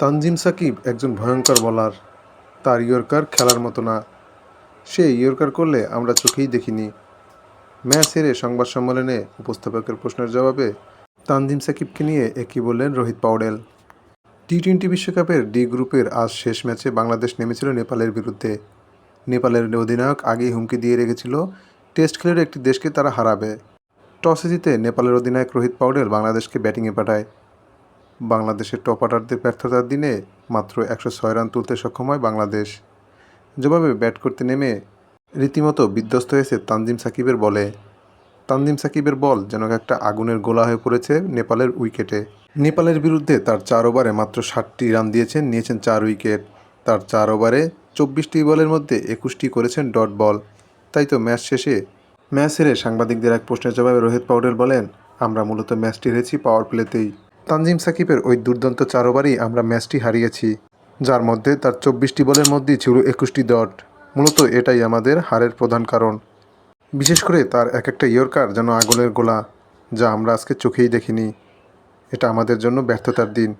তানজিম সাকিব একজন ভয়ঙ্কর বলার তার ইয়র্কার খেলার মতো না। সে ইয়র্কার করলে আমরা চোখেই দেখিনি। ম্যাচ হেরে সংবাদ সম্মেলনে উপস্থাপকের প্রশ্নের জবাবে তানজিম সাকিবকে নিয়ে একই বললেন রোহিত পাউডেল। টি টোয়েন্টি বিশ্বকাপের ডি গ্রুপের আজ শেষ ম্যাচে বাংলাদেশ নেমেছিল নেপালের বিরুদ্ধে। নেপালের অধিনায়ক আগেই হুমকি দিয়ে রেখেছিল, টেস্ট খেলের একটি দেশকে তারা হারাবে। টসে জিতে নেপালের অধিনায়ক রোহিত পাউডেল বাংলাদেশকে ব্যাটিংয়ে পাঠায়। বাংলাদেশের টপ অর্ডারদের ব্যর্থতার দিনে মাত্র একশো ছয় রান তুলতে সক্ষম হয় বাংলাদেশ। জবাবে ব্যাট করতে নেমে রীতিমতো বিধ্বস্ত হয়েছে তানজিম সাকিবের বলে। তানজিম সাকিবের বল যেন একটা আগুনের গোলা হয়ে পড়েছে নেপালের উইকেটে। নেপালের বিরুদ্ধে তার চার ওভারে মাত্র ষাটটি রান দিয়েছেন, নিয়েছেন চার উইকেট। তার চার ওভারে চব্বিশটি বলের মধ্যে একুশটি করেছেন ডট বল। তাই তো ম্যাচ শেষে, ম্যাচ হেরে সাংবাদিকদের এক প্রশ্নের জবাবে রোহিত পাউডেল বলেন, আমরা মূলত ম্যাচটি হেরেছি পাওয়ার প্লেতেই তানজিম সাকিবের ওই দুর্দান্ত চার ওভারেই আমরা ম্যাচটি হারিয়েছি, যার মধ্যে তার চব্বিশটি বলের মধ্যেই ছিল একুশটি ডট। মূলত এটাই আমাদের হারের প্রধান কারণ। বিশেষ করে তার এক একটা ইয়র্কার যেন আগুনের গোলা, যা আমরা আজকে চোখেই দেখিনি। এটা আমাদের জন্য ব্যর্থতার দিন।